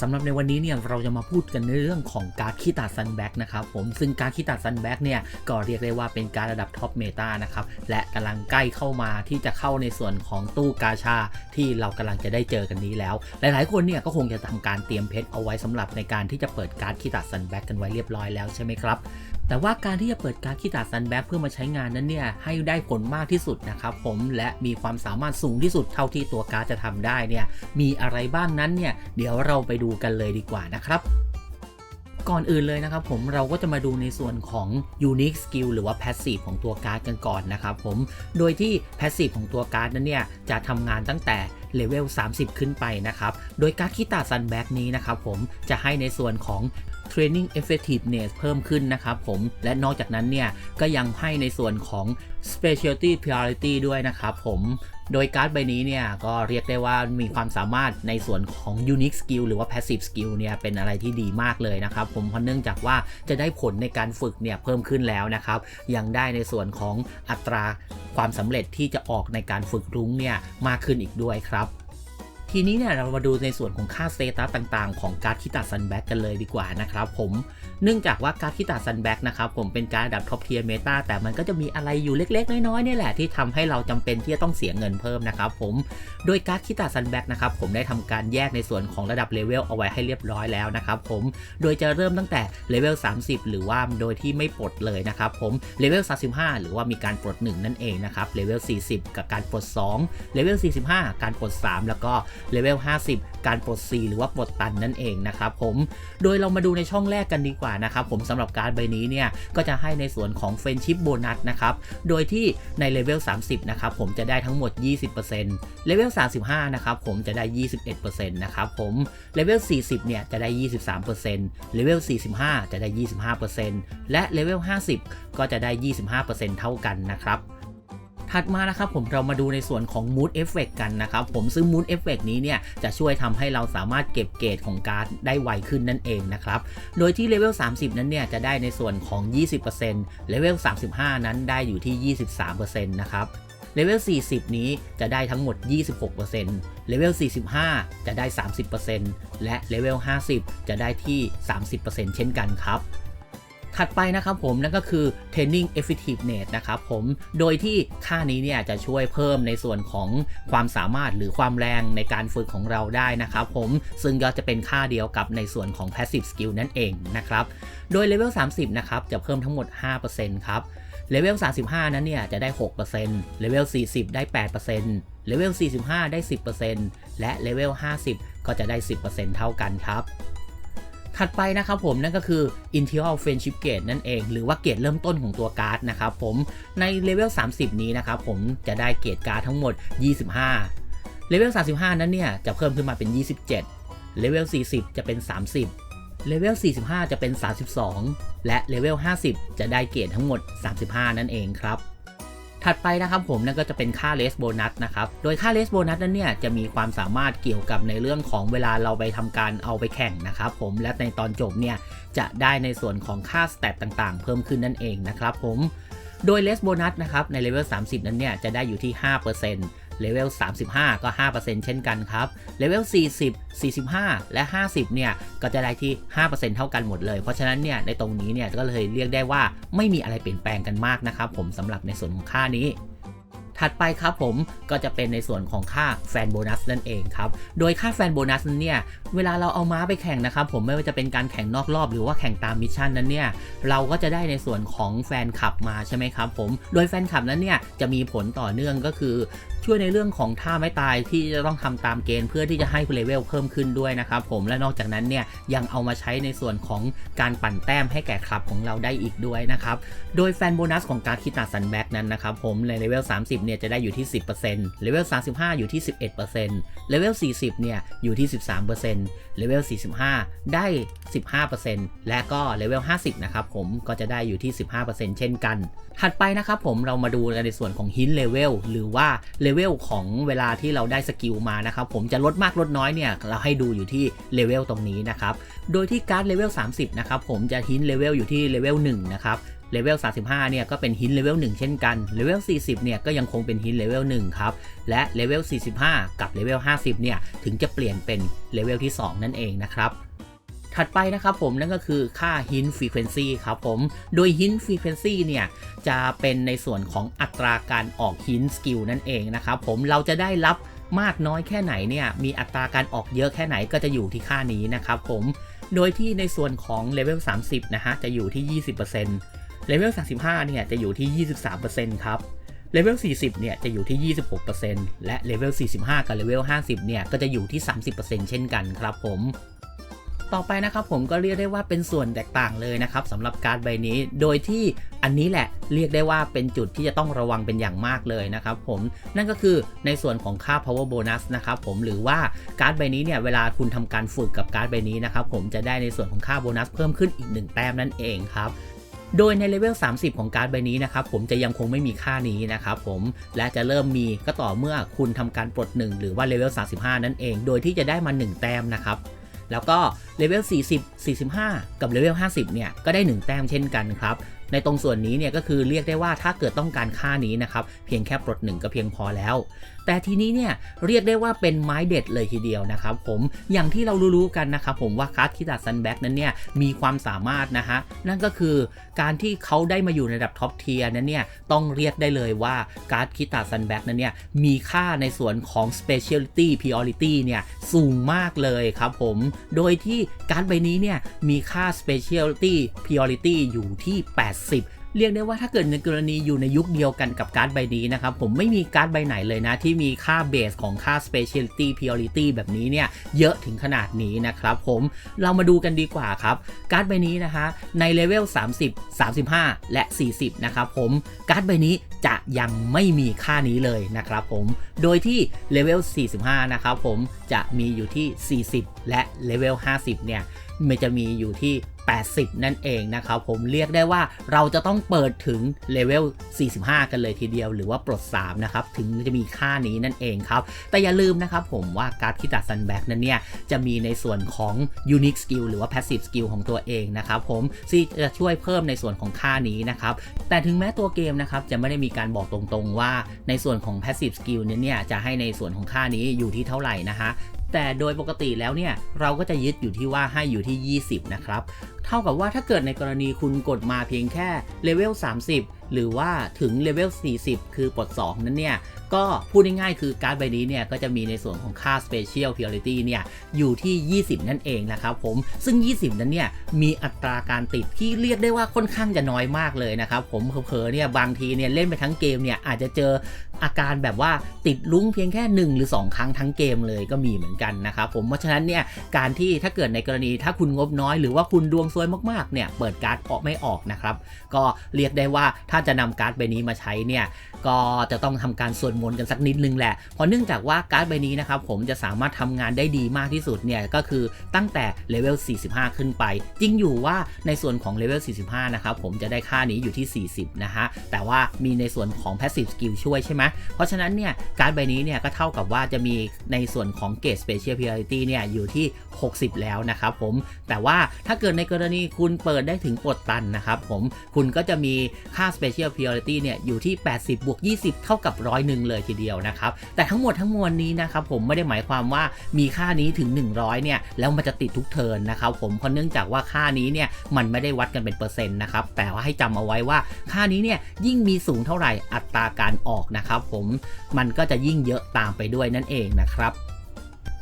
สำหรับในวันนี้เนี่ยเราจะมาพูดกันในเรื่องของการคิตาซันแบ็กนะครับผมซึ่งการคิตาซันแบ็กเนี่ยก็เรียกได้ว่าเป็นการระดับท็อปเมตานะครับและกำลังใกล้เข้ามาที่จะเข้าในส่วนของตู้กาชาที่เรากำลังจะได้เจอกันนี้แล้ว หลายๆ คนเนี่ยก็คงจะทำการเตรียมเพชรเอาไว้สำหรับในการที่จะเปิดการคิตาซันแบ็กกันไว้เรียบร้อยแล้วใช่ไหมครับ แต่ว่าการที่จะเปิดการดคิตาซันแบ็กเพื่อมาใช้งานนั้นเนี่ยให้ได้ผลมากที่สุดนะครับผมและมีความสามารถสูงที่สุดเท่าที่ตัวการดจะทำได้เนี่ยมีอะไรบ้างนั้นเนี่ยเดี๋ยวเราไปดูกันเลยดีกว่านะครับก่อนอื่นเลยนะครับผมเราก็จะมาดูในส่วนของ unique skill หรือว่า passive ของตัวการ์ดกันก่อนนะครับผม โดยที่ passive ของตัวการ์ดนั้นเนี่ยจะทำงานตั้งแต่เลเวล 30 ขึ้นไปนะครับ โดยการ์ดคิตาซันแบ็กนี้นะครับผมจะให้ในส่วนของ Training Effectiveness เพิ่มขึ้นนะครับผม และนอกจากนั้นเนี่ย ก็ยังให้ในส่วนของ Specialty Priority ด้วยนะครับผม โดยการ์ดใบนี้เนี่ย ก็เรียกได้ว่ามีความสามารถในส่วนของ unique skill หรือว่า passive skill เนี่ย เป็นอะไรที่ดีมากเลยนะครับผม เพราะเนื่องจากว่าจะได้ผลในการฝึกเนี่ย เพิ่มขึ้นแล้วนะครับ ยังได้ในส่วนของอัตราความสำเร็จที่จะออกในการฝึกรุ้งเนี่ยมากขึ้นอีกด้วยครับ ทีนี้เนี่ยเรามาดูในส่วนของค่าสเตตัสต่างๆ ของการ์ดคิตาซันแบ็กกันเลยดีกว่านะครับผมเนื่องจากว่าการ์ดคิตาซันแบ็กนะครับผมเป็นการดระดับท็อปเทียร์เมตาแต่มันก็จะมีอะไรอยู่เล็ก ๆ น้อยๆเนี่ยแหละที่ทำให้เราจำเป็นที่จะต้องเสียเงินเพิ่มนะครับผมโดยการ์ดคิตาซันแบ็กนะครับผมได้ทำการแยกในส่วนของระดับเลเวลเอาไว้ให้เรียบร้อยแล้วนะครับผมโดยจะเริ่มตั้งแต่เลเวล30 หรือว่าโดยที่ไม่ปลดเลยนะครับผมเลเวล35 หรือว่ามีการปลด 1 นั่นเองนะครับเลเวล40 กับการปลด2เลเวล45 การปลด 3 แล้วก็เลเวล 50 การปลด4หรือว่าปลดตันนั่นเองนะครับผมโดยเรามาดูในช่องแรกกันดีกว่านะครับผมสำหรับการใบนี้เนี่ยก็จะให้ในส่วนของเฟรนชิพโบนัสนะครับโดยที่ในเลเวล 30 นะครับผมจะได้ทั้งหมด 20%เลเวล 35 นะครับผมจะได้ 21%นะครับผมเลเวล 40 เนี่ยจะได้ 23%เลเวล 45 จะได้ 25%และเลเวล 50 ก็จะได้ 25%เท่ากันนะครับ ถัดมานะครับผมเรามาดูในส่วนของ Mood Effect กันนะครับผมซึ่ง Mood Effect นี้เนี่ยจะช่วยทำให้เราสามารถเก็บเกรดของการ์ดได้ไวขึ้นนั่นเองนะครับโดยที่เลเวล30 นั้นเนี่ยจะได้ในส่วนของ 20%เลเวล35 นั้นได้อยู่ที่ 23%นะครับเลเวล 40 นี้จะได้ทั้งหมด 26%เลเวล 45 จะได้ 30%และเลเวล 50 จะได้ที่ 30%เช่นกันครับ ถัดไปนะครับผมนั่นก็คือ training effectiveness นะครับผมโดยที่ค่านี้เนี่ยจะช่วยเพิ่มในส่วนของความสามารถหรือความแรงในการฝึกของเราได้นะครับผมซึ่งก็จะเป็นค่าเดียวกับในส่วนของ passive skill นั่นเองนะครับโดยเลเวล30 นะครับจะเพิ่มทั้งหมด 5%ครับเลเวล 35 นั้นเนี่ยจะได้ 6%เลเวล 40 ได้ 8%เลเวล 45 ได้ 10%และเลเวล 50 ก็จะได้ 10%เท่ากันครับ ถัดไปนะครับผมนั่นก็คือ Initial Friendship Gate นั่นเอง หรือว่าเกรดเริ่มต้นของตัวการ์ดนะครับผมในเลเวล 30 นี้นะครับผมจะได้เกรดการ์ดทั้งหมด 25 เลเวล 35 นั้นเนี่ยจะเพิ่มขึ้นมาเป็น 27 เลเวล 40 จะเป็น 30เลเวล 45 จะเป็น 32 และเลเวล 50 จะได้เกรดทั้งหมด 35 นั่นเองครับ ถัดไปนะครับผมนั่นก็จะเป็นค่าเลสโบนัสนะครับ โดยค่าเลสโบนัสนั้นเนี่ยจะมีความสามารถเกี่ยวกับในเรื่องของเวลาเราไปทำการเอาไปแข่งนะครับผม และในตอนจบเนี่ยจะได้ในส่วนของค่าสเตตต่างๆ เพิ่มขึ้นนั่นเองนะครับผม โดยเลสโบนัสนะครับในเลเวล30 นั้นเนี่ยจะได้อยู่ที่ 5% เลเวล 35 ก็ 5%เช่นกันครับ เลเวล 40 45 และ 50 เนี่ย ก็จะได้ที่ 5%เท่ากันหมดเลย เพราะฉะนั้นเนี่ย ในตรงนี้เนี่ย ก็เลยเรียกได้ว่าไม่มีอะไรเปลี่ยนแปลงกันมากนะครับผมสำหรับในส่วนของค่านี้ถัดไปครับผมก็จะเป็นในส่วนของค่าแฟนโบนัสนั่นเองครับ โดยค่าแฟนโบนัสนั้นเนี่ยเวลาเราเอาม้าไปแข่งนะครับผมไม่ว่าจะเป็นการแข่งนอกรอบหรือว่าแข่งตามมิชชั่นนั้นเนี่ยเราก็จะได้ในส่วนของแฟนคลับมาใช่ไหมครับผม โดยแฟนคลับนั้นเนี่ยจะมีผลต่อเนื่องก็คือ ช่วยในเรื่องของท่าไม่ตายที่จะต้องทำตามเกณฑ์เพื่อที่จะให้เลเวลเพิ่มขึ้นด้วยนะครับผมและนอกจากนั้นเนี่ยยังเอามาใช้ในส่วนของการปั่นแต้มให้แก่คลับของเราได้อีกด้วยนะครับโดยแฟนโบนัสของการคิดตัดซันแบ็กนั้นนะครับผมในเลเวล 30 เนี่ยจะได้อยู่ที่ 10%เลเวล 35 อยู่ที่ 11%เลเวล 40 เนี่ยอยู่ที่ 13%เลเวล 45 ได้ 15%และก็เลเวล 50 นะครับผมก็จะได้อยู่ที่ 15%เช่นกัน ถัดไปนะครับผมเรามาดูในส่วนของฮินเลเวลหรือว่าเลเวลของเวลาที่เราได้สกิลมานะครับผมจะลดมากลดน้อยเนี่ยเราให้ดูอยู่ที่เลเวลตรงนี้นะครับโดยที่การ์ดเลเวล30นะครับผมจะฮินเลเวลอยู่ที่เลเวล1นะครับเลเวล 35 เนี่ยก็เป็นฮินเลเวล 1 เช่นกัน เลเวล 40 เนี่ยก็ยังคงเป็นฮินเลเวล 1 ครับ และเลเวล 45 กับเลเวล 50 เนี่ยถึงจะเปลี่ยนเป็นเลเวลที่ 2 นั่นเองนะครับ ถัดไปนะครับผมนั่นก็คือค่า hint frequency ครับผม โดย hint frequency เนี่ยจะเป็นในส่วนของอัตราการออก hint skill นั่นเองนะครับผมเราจะได้รับมากน้อยแค่ไหนเนี่ยมีอัตราการออกเยอะแค่ไหนก็จะอยู่ที่ค่านี้นะครับผม โดยที่ในส่วนของเลเวล30 นะฮะจะอยู่ที่ 20%เลเวล35 เนี่ยจะอยู่ที่ 23%ครับเลเวล 40 เนี่ย จะอยู่ที่ 26%และเลเวล 45 กับเลเวล 50 เนี่ย ก็จะอยู่ที่ 30%เช่นกันครับผม ต่อไปนะครับผมก็เรียกได้ว่าเป็นส่วนแตกต่างเลยนะครับสำหรับการ์ดใบนี้ โดยที่อันนี้แหละเรียกได้ว่าเป็นจุดที่จะต้องระวังเป็นอย่างมากเลยนะครับผมนั่นก็คือในส่วนของค่า power bonus นะครับผมหรือว่าการ์ดใบนี้เนี่ยเวลาคุณทำการฝึกกับการ์ดใบนี้นะครับผมจะได้ในส่วนของค่าโบนัสเพิ่มขึ้นอีก 1 แต้มนั่นเองครับโดยในเลเวล 30 ของการ์ดใบนี้นะครับผมจะยังคงไม่มีค่านี้นะครับผมและจะเริ่มมีก็ต่อเมื่อคุณทำการปลด 1 หรือว่าเลเวล 35 นั่นเอง โดยที่จะได้มา 1 แต้มนะครับ แล้วก็เลเวล40 45 กับเลเวล50 เนี่ย ก็ได้ 1 แต้มเช่นกันครับ ในตรงส่วนนี้เนี่ยก็คือเรียกได้ว่าถ้าเกิดต้องการค่านี้นะครับ เพียงแค่ปลด1ก็เพียงพอแล้ว แต่ทีนี้เนี่ยเรียกได้ว่าเป็นไม้เด็ดเลยทีเดียวนะครับผมอย่างที่เรารู้ๆกันนะครับผมว่าการ์ดคิดาซันแบ็กนั้นเนี่ยมีความสามารถนะฮะนั่นก็คือการที่เขาได้มาอยู่ในระดับท็อปเทียร์นั้นเนี่ยต้องเรียกได้เลยว่าการ์ดคิตาซันแบ็กนั้นเนี่ยมีค่าในส่วนของ specialty priority เนี่ยสูงมากเลยครับผม โดยที่การ์ดใบนี้เนี่ยมีค่า specialty priority อยู่ที่ 80 เรียกได้ว่าถ้าเกิดในกรณีอยู่ในยุคเดียวกันกับการ์ดใบนี้นะครับ ผมไม่มีการ์ดใบไหนเลยนะ ที่มีค่าเบสของค่า specialty priority แบบนี้เนี่ย เยอะถึงขนาดนี้นะครับผมเรามาดูกันดีกว่าครับ การ์ดใบนี้นะคะในเลเวล30 35 และ 40 นะครับผมการ์ดใบนี้จะยังไม่มีค่านี้เลยนะครับผมโดยที่เลเวล45 นะครับผมจะมีอยู่ที่ 40 และเลเวล50 เนี่ย มันจะมีอยู่ที่ 80 นั่นเองนะครับผมเรียกได้ว่าเราจะต้องเปิดถึงเลเวล 45 กันเลยทีเดียว หรือว่าปลด 3 นะครับ ถึงจะมีค่านี้นั่นเองครับ แต่อย่าลืมนะครับผมว่าการ์ดคิตาซันแบ็กนั้นเนี่ย จะมีในส่วนของ unique skill หรือว่า passive skill ของตัวเองนะครับผมที่จะช่วยเพิ่มในส่วนของค่านี้นะครับ แต่ถึงแม้ตัวเกมนะครับจะไม่ได้มีการบอกตรงๆว่าในส่วนของ passive skill เนี่ยเนี่ยจะให้ในส่วนของค่านี้อยู่ที่เท่าไหร่นะฮะ แต่โดยปกติแล้วเนี่ยเราก็จะยึดอยู่ที่ว่าให้อยู่ที่ 20 นะครับ เท่ากับว่าถ้าเกิดในกรณีคุณกดมาเพียงแค่เลเวล30 หรือว่าถึงเลเวล 40 คือปลด 2 นั้นเนี่ย ก็พูดง่ายๆคือการ์ดใบนี้เนี่ย ก็จะมีในส่วนของค่า Special Priority เนี่ย อยู่ที่ 20 นั่นเองนะครับผม ซึ่ง 20 นั้นเนี่ย มีอัตราการติดที่เรียกได้ว่าค่อนข้างจะน้อยมากเลยนะครับผมเผลอๆเนี่ย บางทีเนี่ย เล่นไปทั้งเกมเนี่ย อาจจะเจออาการแบบว่าติดลุ้งเพียงแค่ 1 หรือ 2 ครั้งทั้งเกมเลยก็มีเหมือนกันนะครับผม เพราะฉะนั้นเนี่ย การที่ถ้าเกิดในกรณีถ้าคุณงบน้อยหรือว่าคุณดวงซวยมากๆเนี่ยเปิดการ์ดออกไม่ออกนะครับก็เรียกได้ว่าถ้าจะนำการ์ดใบนี้มาใช้เนี่ยก็จะต้องทำการสวดมนต์กันสักนิดนึงแหละเพราะเนื่องจากว่าการ์ดใบนี้นะครับผมจะสามารถทำงานได้ดีมากที่สุดเนี่ยก็คือตั้งแต่เลเวล 45 ขึ้นไป จริงอยู่ว่าในส่วนของเลเวล 45 นะครับผมจะได้ค่านี้อยู่ที่ 40 นะฮะแต่ว่ามีในส่วนของ passive skill ช่วยใช่ไหมเพราะฉะนั้นเนี่ยการ์ดใบนี้เนี่ยก็เท่ากับว่าจะมีในส่วนของเกรด special priority เนี่ยอยู่ที่ 60 แล้วนะครับผมแต่ว่าถ้าเกิดในกรณีคุณเปิดได้ถึงปดตันนะครับผมคุณก็จะมีค่า special priority เนี่ยอยู่ที่ 80 บวก 20 เท่ากับร้อยหนึ่งเลยทีเดียวนะครับ แต่ทั้งหมดทั้งมวลนี้นะครับผมไม่ได้หมายความว่ามีค่านี้ถึง 100 เนี่ย แล้วมันจะติดทุกเทิร์นนะครับผมเพราะเนื่องจากว่าค่านี้เนี่ยมันไม่ได้วัดกันเป็นเปอร์เซ็นต์นะครับแต่ว่าให้จำเอาไว้ว่าค่านี้เนี่ยยิ่งมีสูงเท่าไหร่อัตราการออกนะครับผมมันก็จะยิ่งเยอะตามไปด้วยนั่นเองนะครับ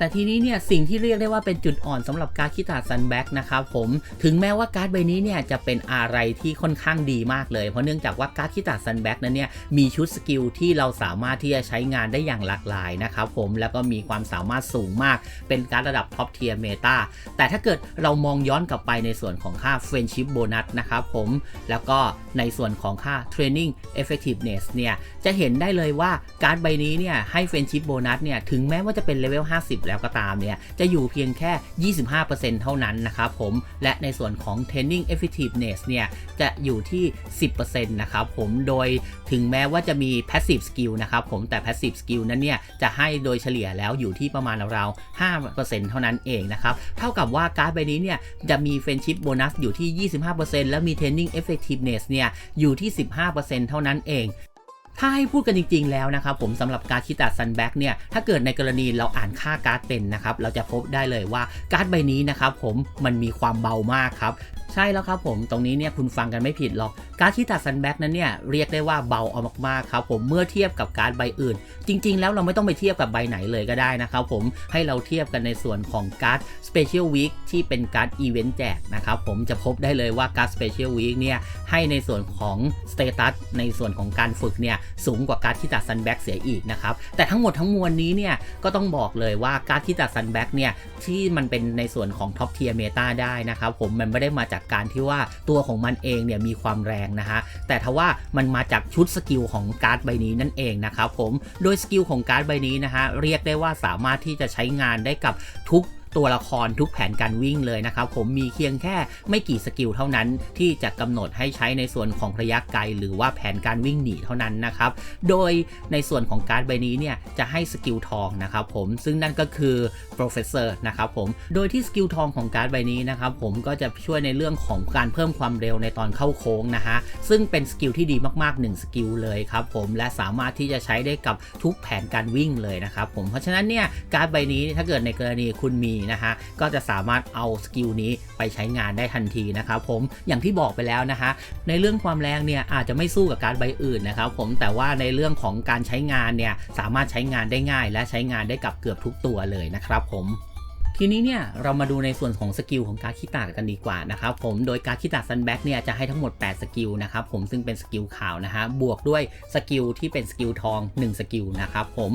แต่ทีนี้เนี่ยสิ่งที่เรียกได้ว่าเป็นจุดอ่อนสำหรับการ์ดคิตาซันแบ็กนะครับผมถึงแม้ว่าการ์ดใบนี้เนี่ยจะเป็นอะไรที่ค่อนข้างดีมากเลย เพราะเนื่องจากว่าการ์ดคิตาซันแบ็กนั้นเนี่ยมีชุดสกิลที่เราสามารถที่จะใช้งานได้อย่างหลากหลายนะครับผมแล้วก็มีความสามารถสูงมาก เป็นการ์ดระดับท็อปเทียร์เมตาแต่ถ้าเกิดเรามองย้อนกลับไปในส่วนของค่าเฟรนชิพโบนัสนะครับผมแล้วก็ในส่วนของค่า Training Effectiveness เนี่ยจะเห็นได้เลยว่าการ์ดใบนี้เนี่ยให้เฟรนชิพโบนัสเนี่ยถึงแม้ว่าจะเป็นเลเวล50แล้วแล้วก็ตามเนี่ยจะอยู่เพียงแค่ 25%เท่านั้นนะครับผมและในส่วนของ training effectiveness เนี่ยจะอยู่ที่ 10%นะครับผมโดยถึงแม้ว่าจะมี passive skill นะครับผมแต่ passive skill นั้นเนี่ยจะให้โดยเฉลี่ยแล้วอยู่ที่ประมาณราวๆ5%เท่านั้นเองนะครับเท่ากับว่าการ์ดใบนี้เนี่ยจะมี friendship bonus อยู่ที่ 25%และมี training effectiveness เนี่ยอยู่ที่ 15%เท่านั้นเอง ถ้าให้พูดกันจริง ๆ แล้วนะครับผมสำหรับการคิตาซันแบ็กเนี่ยถ้าเกิดในกรณีเราอ่านค่าการ์ดเป็นนะครับเราจะพบได้เลยว่าการ์ดใบนี้นะครับผมมันมีความเบามากครับ ใช่แล้วครับผมตรงนี้เนี่ยคุณฟังกันไม่ผิดหรอก การ์ดคิตาซันแบ็กนั้นเนี่ยเรียกได้ว่าเบาเอามากๆครับผมเมื่อเทียบกับการใบอื่น จริง ๆ แล้วเราไม่ต้องไปเทียบกับใบไหนเลยก็ได้นะครับผมให้เราเทียบกันในส่วนของการ์ด Special Week ที่เป็นการ์ดอีเวนต์แจกนะครับผมจะพบได้เลยว่าการ์ด Special Week เนี่ยให้ในส่วนของสเตตัสในส่วนของการฝึกเนี่ยสูงกว่าการ์ดคิตาซันแบ็กเสียอีกนะครับแต่ทั้งหมดทั้งมวลนี้เนี่ยก็ต้องบอกเลยว่าการ์ดคิตาซันแบ็กเนี่ยที่มันเป็นในส่วนของท็อปเทียร์เมตาได้นะครับผมมันไม่ได้มาจากการที่ว่าตัวของมันเองเนี่ยมีความแรงนะฮะแต่ทว่ามันมาจากชุดสกิลของการ์ดใบนี้นั่นเองนะครับผมโดยสกิลของการ์ดใบนี้นะฮะเรียกได้ว่าสามารถที่จะใช้งานได้กับทุก ตัวละครทุกแผนการวิ่งเลยนะครับ ผมมีเพียงแค่ไม่กี่สกิลเท่านั้น ที่จะกำหนดให้ใช้ในส่วนของระยะไกล หรือว่าแผนการวิ่งหนีเท่านั้นนะครับ โดยในส่วนของการ์ดใบนี้เนี่ยจะให้สกิลทองนะครับผมซึ่งนั่นก็คือ professor นะครับผมโดยที่สกิลทองของการ์ดใบนี้นะครับผมก็จะช่วยในเรื่องของการเพิ่มความเร็วในตอนเข้าโค้งนะฮะซึ่งเป็นสกิลที่ดีมากๆ1สกิลเลยครับผมและสามารถที่จะใช้ได้กับทุกแผนการวิ่งเลยนะครับผมเพราะฉะนั้นเนี่ยการ์ดใบนี้ถ้าเกิดในกรณีคุณมีนะฮะก็จะสามารถเอาสกิลนี้ไปใช้งานได้ทันทีนะครับผมอย่างที่บอกไปแล้วนะฮะในเรื่องความแรงเนี่ยอาจจะไม่สู้กับการดใบอื่นนะครับผมแต่ว่าในเรื่องของการใช้งานเนี่ยสามารถใช้งานได้ง่าย และใช้งานได้กับเกือบทุกตัวเลยนะครับผมทีนี้เนี่ยเรามาดูในส่วนของสกิลของการคิตากันดีกว่านะครับผมโดยการคิตาซันแบ็กเนี่ยจะให้ทั้งหมด 8 สกิลนะครับผมซึ่งเป็นสกิลขาวนะฮะบวกด้วยสกิลที่เป็นสกิลทอง 1 สกิลนะครับผม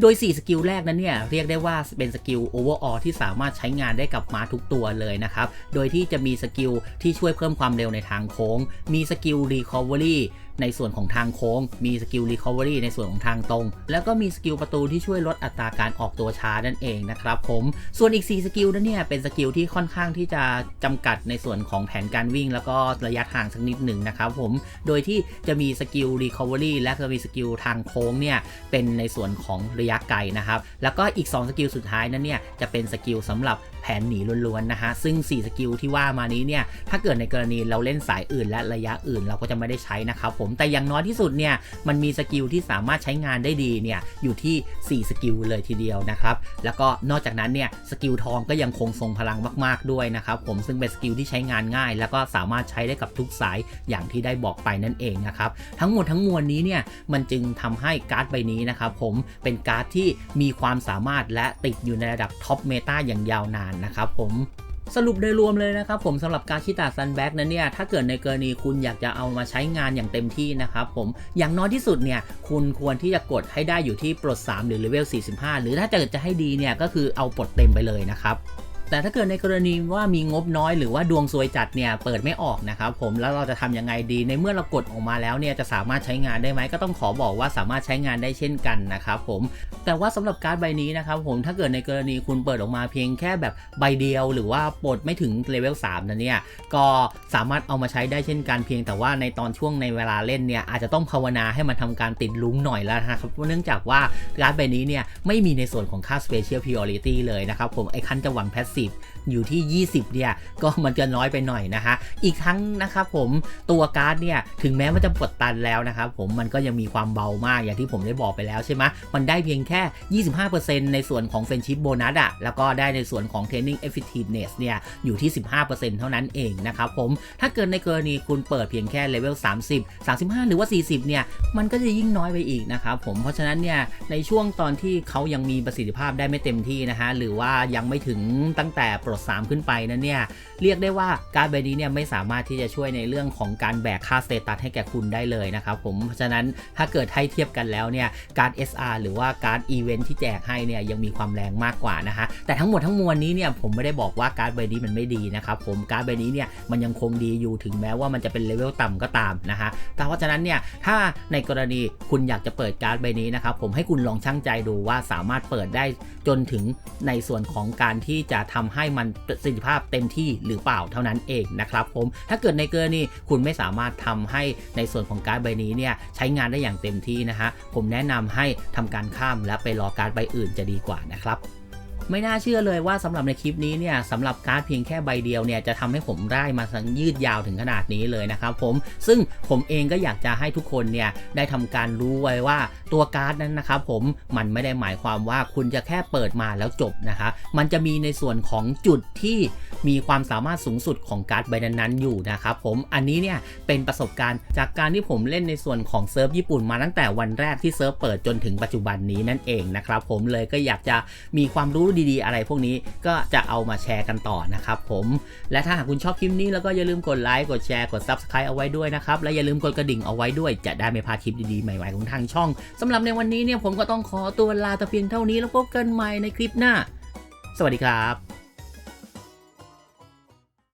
โดย 4 สกิลแรกนั้นเนี่ยเรียกได้ว่าเป็นสกิลโอเวอร์ออที่สามารถใช้งานได้กับม้าทุกตัวเลยนะครับ โดยที่จะมีสกิลที่ช่วยเพิ่มความเร็วในทางโค้ง มีสกิลรีคอเวอรี่ในส่วนของทางโค้ง มีสกิล Recovery ในส่วนของทางตรง แล้วก็มีสกิลประตูที่ช่วยลดอัตราการออกตัวช้านั่นเองนะครับผม ส่วนอีก 4 สกิลนั้นเนี่ยเป็นสกิลที่ค่อนข้างที่จะจำกัดในส่วนของแผนการวิ่ง แล้วก็ระยะทางสักนิดหนึ่งนะครับผม โดยที่จะมีสกิล Recovery และจะมีสกิลทางโค้งเนี่ยเป็นในส่วนของระยะไกลนะครับ แล้วก็อีก 2 สกิลสุดท้ายนั้นเนี่ยจะเป็นสกิลสำหรับแผนหนีล้วนๆนะฮะ ซึ่ง 4 สกิลที่ว่ามานี้เนี่ย ถ้าเกิดในกรณีเราเล่นสายอื่นและระยะอื่นเราก็จะไม่ได้ใช้นะครับผม แต่อย่างน้อยที่สุดเนี่ย มันมีสกิลที่สามารถใช้งานได้ดีเนี่ย อยู่ที่ 4 สกิลเลยทีเดียวนะครับ แล้วก็นอกจากนั้นเนี่ย สกิลทองก็ยังคงทรงพลังมาก ๆ ด้วยนะครับผม ซึ่งเป็นสกิลที่ใช้งานง่าย แล้วก็สามารถใช้ได้กับทุกสายอย่างที่ได้บอกไปนั่นเองนะครับ ทั้งหมดทั้งมวลนี้เนี่ย มันจึงทำให้การ์ดใบนี้นะครับผม เป็นการดที่มีความสามารถและติดอยู่ในระดับท็อปเมตาอย่างยาวนานนะครับผมสรุปโดยรวมเลยนะครับผมสำหรับการคิตาซันแบ็กนั้นเนี่ยถ้าเกิดในกรณีคุณอยากจะเอามาใช้งานอย่างเต็มที่นะครับผมอย่างน้อยที่สุดเนี่ยคุณควรที่จะกดให้ได้อยู่ที่ปลด 3 หรือเลเวล 45 หรือถ้าเกิดจะให้ดีเนี่ยก็คือเอาปลดเต็มไปเลยนะครับ แต่ถ้าเกิดในกรณีว่ามีงบน้อยหรือว่าดวงซวยจัดเนี่ยเปิดไม่ออกนะครับผมแล้วเราจะทำยังไงดีในเมื่อเรากดออกมาแล้วเนี่ยจะสามารถใช้งานได้ไหมก็ต้องขอบอกว่าสามารถใช้งานได้เช่นกันนะครับผมแต่ว่าสำหรับการ์ดใบนี้นะครับผมถ้าเกิดในกรณีคุณเปิดออกมาเพียงแค่แบบใบเดียว หรือว่าปลดไม่ถึงเลเวล3นะเนี่ยก็สามารถเอามาใช้ได้เช่นกันเพียงแต่ว่าในตอนช่วงในเวลาเล่นเนี่ยอาจจะต้องภาวนาให้มันทำการติดลุ้งหน่อยแล้วนะครับเนื่องจากว่าการ์ดใบนี้เนี่ยไม่มีในส่วนของค่า Special Priority เลยนะครับผมไอ้คันจะหวังแพ Passive อยู่ที่ 20 เนี่ย ก็มันจะน้อยไปหน่อยนะฮะ อีกทั้งนะครับผมตัวการ์ดเนี่ย ถึงแม้มันจะปลดตันแล้วนะครับผมมันก็ยังมีความเบามากอย่างที่ผมได้บอกไปแล้วใช่ไหมมันได้เพียงแค่ 25%ในส่วนของ Friendship Bonus อะแล้วก็ได้ในส่วนของ Training Effectiveness เนี่ย อยู่ที่ 15%เท่านั้นเองนะครับผมถ้าเกิดในกรณีคุณเปิดเพียงแค่เลเวล30 35 หรือว่า 40 เนี่ย มันก็จะยิ่งน้อยไปอีกนะครับผมเพราะฉะนั้นเนี่ยในช่วงตอนที่เขายังมีประสิทธิภาพได้ไม่เต็มที่นะฮะหรือว่ายังไม่ถึงตตั้งแต่ปลด 3 ขึ้นไปนั้นเนี่ยเรียกได้ว่าการ์ดใบนี้เนี่ยไม่สามารถที่จะช่วยในเรื่องของการแบกค่าสเตตัสให้แก่คุณได้เลยนะครับผมเพราะฉะนั้นถ้าเกิดให้เทียบกันแล้วเนี่ยการ์ด SR หรือว่าการ์ดอีเวนท์ที่แจกให้เนี่ยยังมีความแรงมากกว่านะฮะแต่ทั้งหมดทั้งมวลนี้เนี่ยผมไม่ได้บอกว่าการ์ดใบนี้มันไม่ดีนะครับผมการ์ดใบนี้เนี่ยมันยังคงดีอยู่ถึงแม้ว่ามันจะเป็นเลเวลต่ำก็ตามนะฮะแต่เพราะฉะนั้นเนี่ยถ้าในกรณีคุณอยากจะเปิดการ์ดใบนี้นะครับผมให้คุณลองชั่งใจดูว่าสามารถเปิดได้จนถึงในส่วนของการที่จะทำให้มันประสิทธิภาพเต็มที่หรือเปล่าเท่านั้นเองนะครับผมถ้าเกิดในกรณีคุณไม่สามารถทำให้ในส่วนของการ์ดใบนี้เนี่ยใช้งานได้อย่างเต็มที่นะฮะผมแนะนำให้ทำการข้ามและไปรอการ์ดใบอื่นจะดีกว่านะครับ ไม่น่าเชื่อเลยว่าสำหรับในคลิปนี้เนี่ยสำหรับการ์ดเพียงแค่ใบเดียวเนี่ยจะทำให้ผมได้มาสังยืดยาวถึงขนาดนี้เลยนะครับผมซึ่งผมเองก็อยากจะให้ทุกคนเนี่ยได้ทำการรู้ไว้ว่าตัวการ์ดนั้นนะครับผมมันไม่ได้หมายความว่าคุณจะแค่เปิดมาแล้วจบนะคะมันจะมีในส่วนของจุดที่มีความสามารถสูงสุดของการ์ดใบนั้นๆอยู่นะครับผมอันนี้เนี่ยเป็นประสบการณ์จากการที่ผมเล่นในส่วนของเซิร์ฟญี่ปุ่นมาตั้งแต่วันแรกที่เซิร์ฟเปิดจนถึงปัจจุบันนี้นั่นเองนะครับผมเลยก็อยากจะมีความรู้ดีๆ อะไรพวกนี้ก็จะเอามาแชร์กันต่อนะครับผมและถ้าหากคุณชอบคลิปนี้แล้วก็อย่าลืมกดไลค์กดแชร์กด Subscribe เอาไว้ด้วยนะครับและอย่าลืมกดกระดิ่งเอาไว้ด้วยจะได้ไม่พลาดคลิปดีๆใหม่ๆของทางช่องสำหรับในวันนี้เนี่ยผมก็ต้องขอตัวลาแต่เพียงเท่านี้แล้วพบกันใหม่ในคลิปหน้า สวัสดีครับ